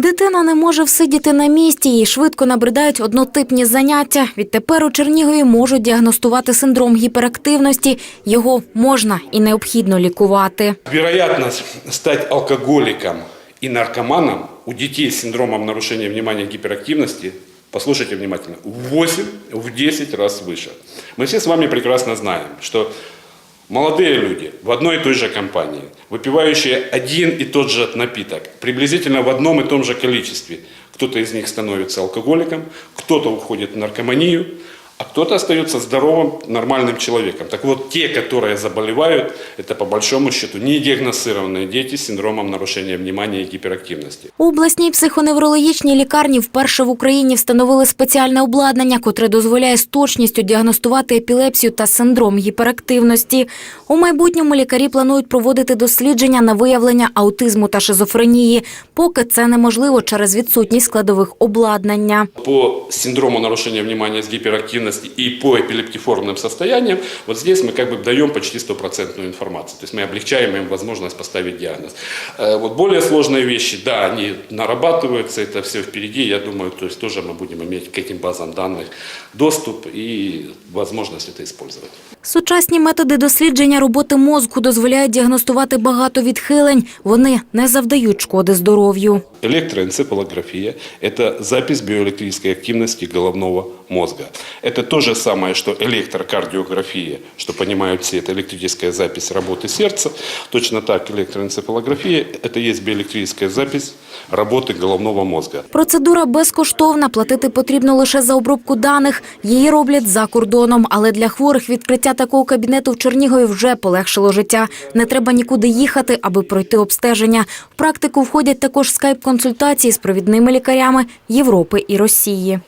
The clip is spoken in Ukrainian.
Дитина не може всидіти на місці, їй швидко набридають однотипні заняття. Відтепер у Чернігові можуть діагностувати синдром гіперактивності. Його можна і необхідно лікувати. Вероятность стать алкоголиком и наркоманом у детей с синдромом нарушения внимания и гиперактивности, послушайте внимательно, в 8, в 10 раз выше. Мы все с вами прекрасно знаем, что молодые люди в одной и той же компании, выпивающие один и тот же напиток, приблизительно в одном и том же количестве, кто-то из них становится алкоголиком, кто-то уходит в наркоманию, а кто-то остается здоровым, нормальным человеком. Так вот, те, которые заболевают, это по большому счету недиагностированные дети с синдромом нарушения внимания и гиперактивности. У обласній психоневрологічній лікарні вперше в Україні встановили спеціальне обладнання, котре дозволяє з точністю діагностувати епілепсію та синдром гіперактивності. У майбутньому лікарі планують проводити дослідження на виявлення аутизму та шизофренії, поки це неможливо через відсутність складових обладнання. По синдрому нарушения внимания с гиперактивностью и по эпилептиформным состояниям, вот здесь мы как бы даем почти стопроцентную информацию. То есть мы облегчаем им возможность поставить диагноз. Э, Вот более сложные вещи, да, они нарабатываются, это все впереди. Я думаю, то есть тоже мы будем иметь к этим базам данных доступ и возможность это использовать. Сучасні методи дослідження роботи мозку дозволяють діагностувати багато відхилень. Вони не завдають шкоди здоров'ю. Электроэнцефалография – это запись биоэлектрической активности головного мозга. Это то же самое, что электрокардиография, что понимают все, это электрическая запись работы сердца. Точно так электроэнцефалография – это есть биоэлектрическая запись работы головного мозга. Процедура безкоштовна. Платити потрібно лише за обробку даних. Її роблять за кордоном. Але для хворих відкриття такого кабінету в Чернігові вже полегшило життя. Не треба нікуди їхати, аби пройти обстеження. В практику входять також скайп-консультації з провідними лікарями Європи і Росії.